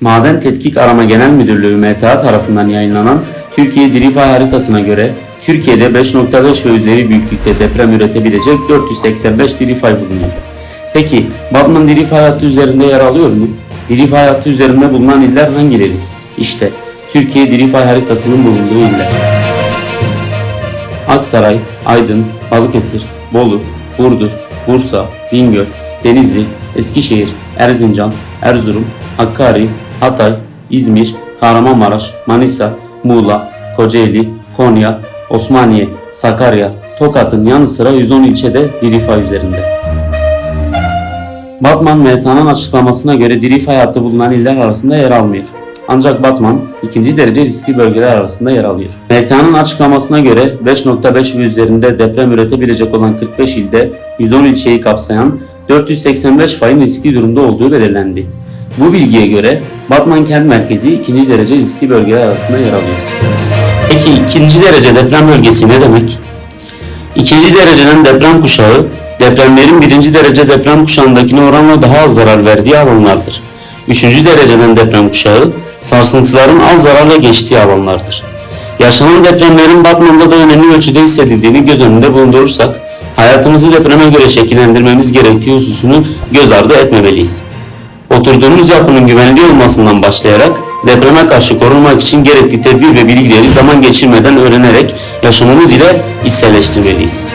Maden Tetkik Arama Genel Müdürlüğü MTA tarafından yayınlanan Türkiye Dirifay haritasına göre Türkiye'de 5.5 ve üzeri büyüklükte deprem üretebilecek 485 Dirifay bulunuyor. Peki Batman Dirifay hattı üzerinde yer alıyor mu? Dirifay hattı üzerinde bulunan iller hangileri? İşte Türkiye Dirifay haritasının bulunduğu iller. Aksaray, Aydın, Balıkesir, Bolu, Burdur, Bursa, Bingöl, Denizli, Eskişehir, Erzincan, Erzurum, Hakkari, Hatay, İzmir, Kahramanmaraş, Manisa, Muğla, Kocaeli, Konya, Osmaniye, Sakarya, Tokat'ın yanı sıra 110 ilçede Dirifay üzerinde. Batman MTA'nın açıklamasına göre Dirifay hattı bulunan iller arasında yer almıyor. Ancak Batman ikinci derece riskli bölgeler arasında yer alıyor. MTA'nın açıklamasına göre 5.5 ve üzerinde deprem üretebilecek olan 45 ilde 110 ilçeyi kapsayan 485 fayın riskli durumda olduğu belirlendi. Bu bilgiye göre Batman kent merkezi ikinci derece riskli bölgeler arasında yer alıyor. Peki ikinci derece deprem bölgesi ne demek? İkinci dereceden deprem kuşağı, depremlerin birinci derece deprem kuşağındakine oranla daha az zarar verdiği alanlardır. Üçüncü dereceden deprem kuşağı, sarsıntıların az zararla geçtiği alanlardır. Yaşanan depremlerin Batman'da da önemli ölçüde hissedildiğini göz önünde bulundurursak, hayatımızı depreme göre şekillendirmemiz gerektiği hususunu göz ardı etmemeliyiz. Oturduğumuz yapının güvenli olmasından başlayarak depreme karşı korunmak için gerekli tedbir ve bilgileri zaman geçirmeden öğrenerek yaşamımız ile içselleştirmeliyiz.